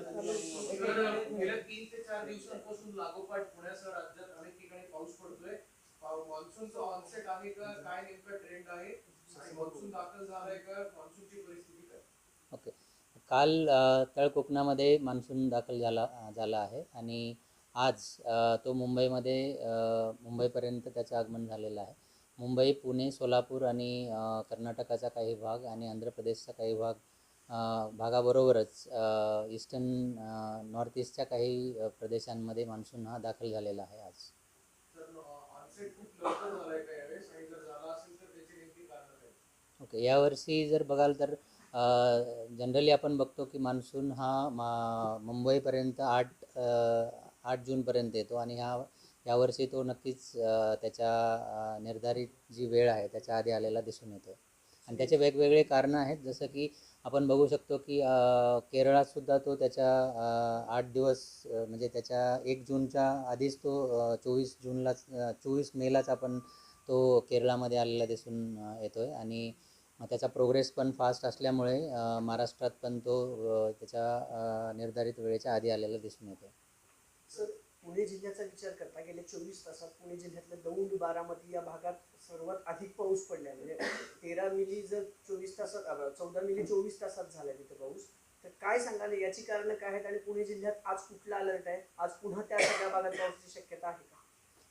गेल्या तीन ते चार दिवसांपासून लागोपाठ पुण्यासह राज्यात अनेक ठिकाणी पाऊस पडतोय. मान्सूनचा ऑनसेट आहे का? काय नेमका ट्रेंड आहे? मान्सून दाखल झालाय का? मान्सूनची परिस्थिती काय? ओके काल अ, तळ कोकणामध्ये मान्सून दाखल झाला झाला आहे. आणि आज तो मुंबईमध्ये मुंबईपर्यंत त्याचं आगमन झालेलं आहे. मुंबई पुणे सोलापूर आणि कर्नाटकाचा काही भाग आणि आंध्र प्रदेशचा काही भाग भागाबरोबरच ईस्टर्न नॉर्थ ईस्टच्या काही प्रदेशांमध्ये मान्सून हा दाखल झालेला आहे आज. ओके यावर्षी जर बघाल तर जनरली आपण बघतो की मान्सून हा मा मुंबईपर्यंत आठ आठ जूनपर्यंत येतो आणि ह्या यावर्षी तो नक्कीच त्याच्या निर्धारित जी वेळ आहे त्याच्या आधी आलेला दिसून येतो. आणि त्याचे वेगवेगळे कारणं आहेत जसं की आपण बघू शकतो की केरळातसुद्धा तो त्याच्या आठ दिवस म्हणजे त्याच्या एक जूनच्या आधीच तो चोवीस जूनलाच चोवीस मेलाच आपण तो केरळामध्ये आलेला दिसून येतो आहे आणि त्याचा प्रोग्रेस पण फास्ट असल्यामुळे महाराष्ट्रात पण तो त्याच्या निर्धारित वेळेच्या आधी आलेला दिसून येतो सर पुणे जिल्ह्याचा विचार करता गेल्या चोवीस तासात पुणे जिल्ह्यातल्या दौंड बारामती या भागात सर्वात अधिक पाऊस पडला म्हणजे तेरा मिली जर चोवीस तासात चौदा मिली चोवीस तासात झाला तिथे पाऊस. तर काय सांगाल याची कारणं काय आहेत आणि पुणे जिल्ह्यात आज कुठला अलर्ट आहे? आज पुन्हा त्या सगळ्या भागात पावसाची शक्यता आहे का?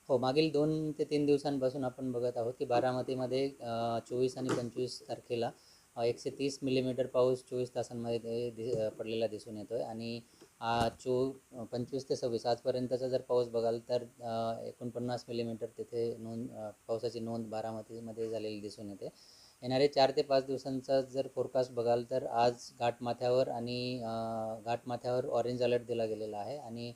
हो मागील दोन ते तीन दिवसांपासून आपण बघत आहोत की बारामतीमध्ये चोवीस आणि पंचवीस तारखेला एकशे तीस मिलीमीटर पाऊस चोवीस तासांमध्ये दि पडलेला दिसून येतो आहे आणि चो पंचवीस ते सव्वीस आजपर्यंतचा जर पाऊस बघाल तर एकोणपन्नास मिलीमीटर तिथे नोंद पावसाची नोंद बारामतीमध्ये झालेली दिसून येते. येणारे चार ते पाच दिवसांचा जर फोरकास्ट बघाल तर आज घाटमाथ्यावर आणि घाटमाथ्यावर ऑरेंज अलर्ट दिला गेलेला आहे आणि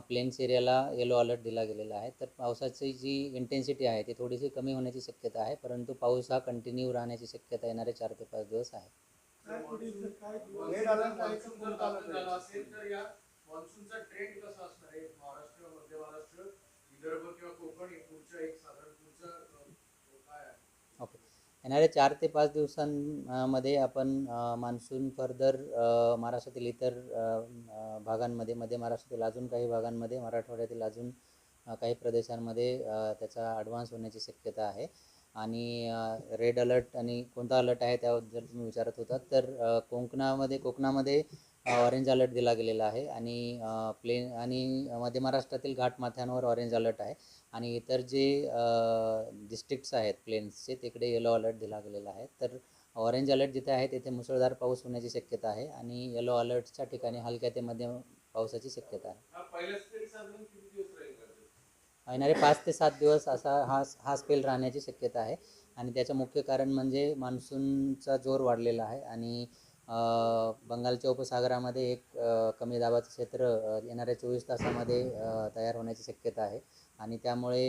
प्लेन्स एरियाला येलो अलर्ट दिला गेलेला आहे. तर पावसाची जी इंटेन्सिटी आहे ती थोडीशी कमी होण्याची शक्यता आहे परंतु पाऊस हा कंटिन्यू राहण्याची शक्यता येणारे चार ते पाच दिवस आहे. मान्सून जर दाखल झाला असेल तर या मान्सूनचा ट्रेंड कसा असणार आहे? महाराष्ट्र मध्य महाराष्ट्र विदर्भ किंवा कोकण हे पुढच्या एक साधारण पुढचा अ, काय आहे? ओके येणाऱ्या चार ते पाच दिवसांमध्ये आपण मान्सून फर्दर महाराष्ट्रातील इतर अ, अ, भागांमध्ये मध्य महाराष्ट्रातील अजून काही भागांमध्ये मराठवाड्यातील अजून अ, काही प्रदेशांमध्ये अ, त्याचा ॲडव्हान्स होण्याची शक्यता आहे. आणि रेड अलर्ट आणि कोणता अलर्ट आहे त्याबद्दल तुम्ही विचारत होता तर कोकणामध्ये कोकणामध्ये ऑरेंज अलर्ट दिला गेलेला आहे आणि प्लेन आणि मध्य महाराष्ट्रातील घाटमाथ्यांवर ऑरेंज अलर्ट आहे आणि इतर जे डिस्ट्रिक्ट्स आहेत प्लेन्सचे तिकडे येलो अलर्ट दिला गेलेला आहे. तर ऑरेंज अलर्ट जिथे आहे तिथे मुसळधार पाऊस होण्याची शक्यता आहे आणि येलो अलर्टच्या ठिकाणी हलक्या ते मध्यम पावसाची शक्यता आहे हा पहिला स्पेल साधारण किती दिवस राहील का? येणारे पाच ते सात दिवस असा हा हा स्पेल राहण्याची शक्यता आहे. आणि त्याचं मुख्य कारण म्हणजे मान्सूनचा जोर वाढलेला आहे. आणि बंगालच्या उपसागरामध्ये एक कमी दाबाचं क्षेत्र येणाऱ्या चोवीस तासामध्ये तयार होण्याची शक्यता आहे. आणि त्यामुळे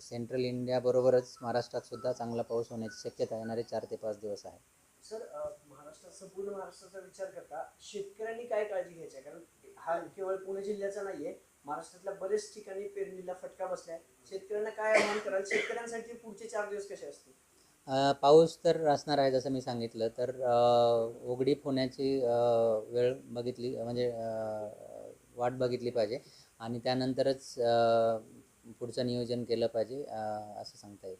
सेंट्रल इंडियाबरोबरच महाराष्ट्रात सुद्धा चांगला पाऊस होण्याची शक्यता येणारे चार ते पाच दिवस आहे. सर महाराष्ट्रात संपूर्ण महाराष्ट्राचा विचार करता शेतकऱ्यांनी काय काळजी घ्यायची आहे? कारण हा केवळ पुणे जिल्ह्याचा नाहीये महाराष्ट्रातल्या बरेच ठिकाणी पेरणीला फटका बसलाय. शेतकऱ्यांना काय आव्हान कराल? शेतकऱ्यांसाठी पुढचे चार दिवस कसे असतील? पाऊस तर असणार आहे जसं मी सांगितलं तर उघडीप होण्याची वेळ बघितली म्हणजे वाट बघितली पाहिजे आणि त्यानंतरच पुढचं नियोजन केलं पाहिजे असं सांगता येईल.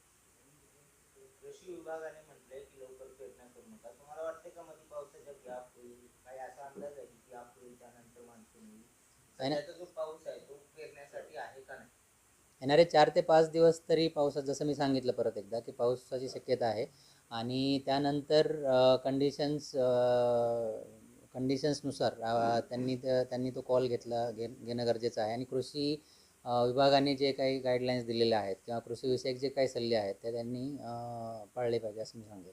कृषी विभागाने म्हटलंय की लवकर पेरण्या करू नका. तुम्हाला वाटते का मध्ये पावसाचा गॅप होईल? काही असा अंदाज आहे की गॅप होईल त्यानंतर? येईल आहे ना? सध्याचा जो पाऊस आहे तो पेरण्यासाठी आहे का नाही? येणारे चार ते पाच दिवस तरी पावसात जसं मी सांगितलं परत एकदा की पावसाची शक्यता आहे. आणि त्यानंतर कंडिशन्स कंडिशन्सनुसार त्यांनी त्यांनी तो कॉल घेतला घे घेणं गरजेचं आहे. आणि कृषी विभागाने जे काही गाईडलाईन्स दिलेले आहेत किंवा कृषीविषयक जे काही सल्ले आहेत ते त्यांनी पाळले पाहिजे असं मी सांगेन.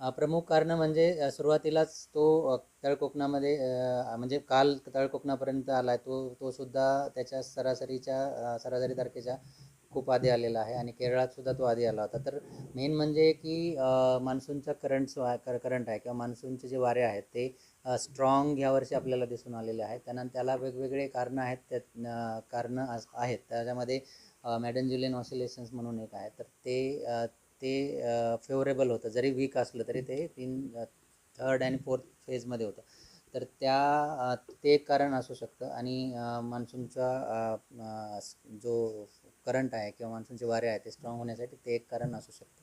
प्रमुख कारणं म्हणजे सुरुवातीलाच तो तळकोकणामध्ये म्हणजे काल तळकोकणापर्यंत आला आहे तो तो सुद्धा त्याच्या सरासरीच्या सरासरी तारखेच्या खूप आधी आलेला आहे आणि केरळात सुद्धा तो आधी आला होता. तर मेन म्हणजे की मान्सूनचा करंट जो आहे कर करंट आहे किंवा मान्सूनचे जे वारे आहेत ते स्ट्रॉंग यावर्षी आपल्याला दिसून आलेले आहेत. त्यानंतर त्याला वेगवेगळे कारणं आहेत त्यात कारणं अस- आहेत. त्याच्यामध्ये मॅडन ज्युलियन ऑसिलेशन्स म्हणून एक आहे. तर ते ते फेवरेबल होतं. जरी वीक असलं तरी ते तीन थर्ड आणि फोर्थ फेजमध्ये होतं. तर त्या ते एक कारण असू शकतं. आणि मान्सूनचा जो करंट आहे किंवा मान्सूनचे वारे आहे ते स्ट्रॉंग होण्यासाठी ते एक कारण असू शकतं.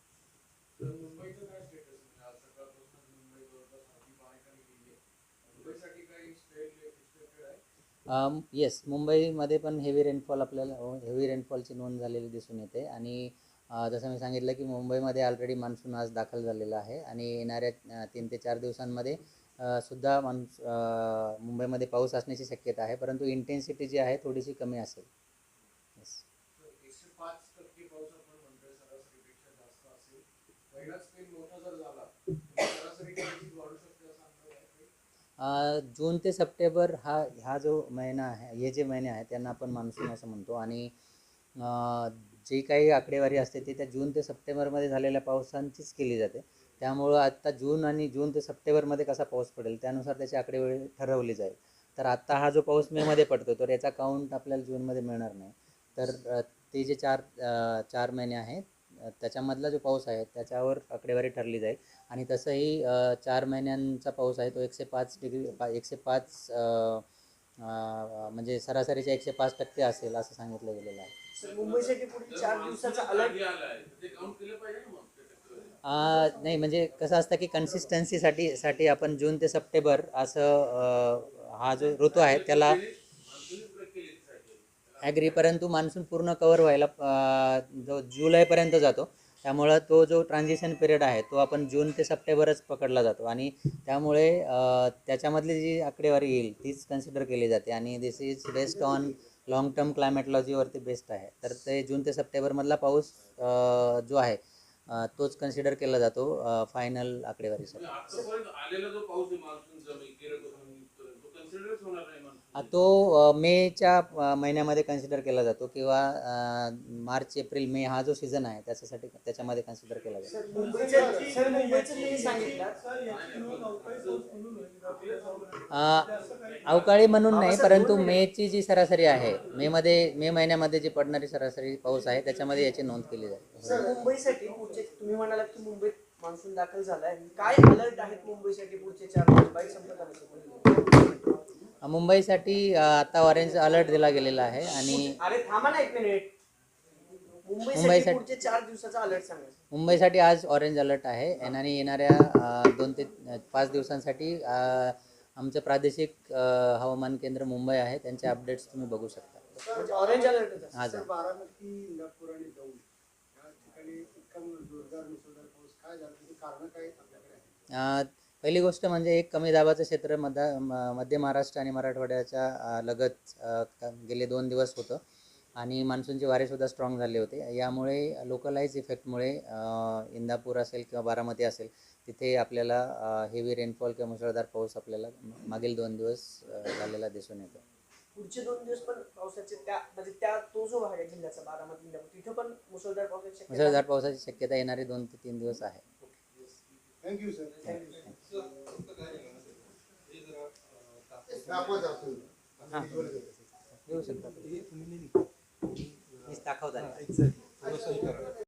येस मुंबईमध्ये पण हेवी रेनफॉल आपल्याला हेवी रेनफॉलची नोंद झालेली दिसून येते. आणि जसं मी सांगितलं की मुंबईमध्ये ऑलरेडी मान्सून आज दाखल झालेला आहे आणि येणाऱ्या तीन ते चार दिवसांमध्ये सुद्धा मान्स मुंबईमध्ये पाऊस असण्याची शक्यता आहे. परंतु इंटेन्सिटी जी आहे थोडीशी कमी असेल. जून ते सप्टेंबर हा हा जो महिना आहे हे जे महिने आहेत त्यांना आपण मान्सून असं म्हणतो. आणि अ, जी काही आकडेवारी असते ती त्या जून ते सप्टेंबरमध्ये झालेल्या पावसांचीच केली जाते. त्यामुळं आत्ता जून आणि जून ते सप्टेंबरमध्ये कसा पाऊस पडेल त्यानुसार त्याची आकडेवारी ठरवली जाईल. तर आत्ता हा जो पाऊस मेमध्ये पडतो तर याचा काउंट आपल्याला जूनमध्ये मिळणार नाही. तर ते जे चार चार महिने आहेत त्याच्यामधला जो पाऊस आहे त्याच्यावर आकडेवारी ठरली जाईल. आणि तसंही चार महिन्यांचा पाऊस आहे तो एकशे पाच डिग्री पा एकशे पाच म्हणजे सरासरीच्या एकशे पाच टक्के असेल असं सांगितलं गेलेलं आहे. सर मुंबईसाठी पुढील चार दिवसाचा अलर्ट अ, नाही म्हणजे कसं असतं की कन्सिस्टन्सीसाठी साठी आपण जून ते सप्टेंबर असं अ, हा जो ऋतू आहे त्याला ॲग्री परंतु मान्सून पूर्ण कवर व्हायला अ, जो जुलैपर्यंत जातो. त्यामुळं तो जो ट्रान्झिशन पिरियड आहे तो आपण जून ते सप्टेंबरच पकडला जातो. आणि त्यामुळे अ, त्याच्यामधली जी आकडेवारी येईल तीच कन्सिडर केली जाते. आणि this is based on long term क्लायमेटॉलॉजीवरती based आहे. तर ते जून ते सप्टेंबरमधला पाऊस जो आहे तोच कन्सिडर केला जातो फायनल आकडेवारीसाठी आतापर्यंत आलेला जो पाऊस आहे मान्सूनचा म्हणजे केरळपासून इथपर्यंत, तो कन्सिडरच होणार नाही मान्सून आ, तो मेच्या महिन्यामध्ये कन्सिडर केला जातो किंवा मार्च एप्रिल मे हा जो सीझन आहे त्याच्यासाठी त्याच्यामध्ये कन्सिडर केला जातो. अवकाळी म्हणून नाही परंतु मेची जी सरासरी आहे मेमध्ये मे महिन्यामध्ये जी पडणारी सरासरी पाऊस आहे त्याच्यामध्ये याची नोंद केली जाते. मुंबईसाठी पुढचे तुम्ही म्हणालात की मुंबईत मान्सून दाखल झालाय. काय अलर्ट आहेत मुंबईसाठी पुढचे चार सर. मुंबईसाठी आता ऑरेंज अलर्ट दिला गेलेला आहे आणि अरे थांबा ना एक मिनिट मुंबईसाठी मुंबईसाठी- पुढचे चार दिवसाचा अलर्ट सांगा. मुंबईसाठी आज ऑरेंज अलर्ट आहे आणि येणाऱ्या अ, दोन ते अ, पाच दिवसांसाठी अ, आमचं प्रादेशिक अ, हवामान केंद्र मुंबई आहे. त्यांचे अपडेट्स तुम्ही बघू शकता. म्हणजे ऑरेंज अलर्ट आज आहे. बारामती इंदापूर आणि दौंड. या ठिकाणी इतका जोरदार मुसळधार पाऊस. काय झाला? त्याची कारणं काय आपल्याकडे? आहेत अ, पहिली गोष्ट म्हणजे एक कमी दाबाचं क्षेत्र मध्य मध्य महाराष्ट्र आणि मराठवाड्याच्या लगत गेले दोन दिवस होतं. आणि मान्सूनचे वारेसुद्धा स्ट्रॉंग झाले होते. यामुळे लोकलाईज इफेक्टमुळे इंदापूर असेल किंवा बारामती असेल तिथे आपल्याला हेवी रेनफॉल किंवा मुसळधार पाऊस आपल्याला मागील दोन दिवस झालेला दिसून येतो. पुढचे दोन दिवस पण पावसाचे त्या म्हणजे त्या तो जो भाग आहे जिल्ह्याचा बारामती तिथं पण मुसळधार पावसाची? मुसळधार पावसाची शक्यता येणारे दोन ते तीन दिवस आहे. थँक्यू सर हां. मीच दाखवता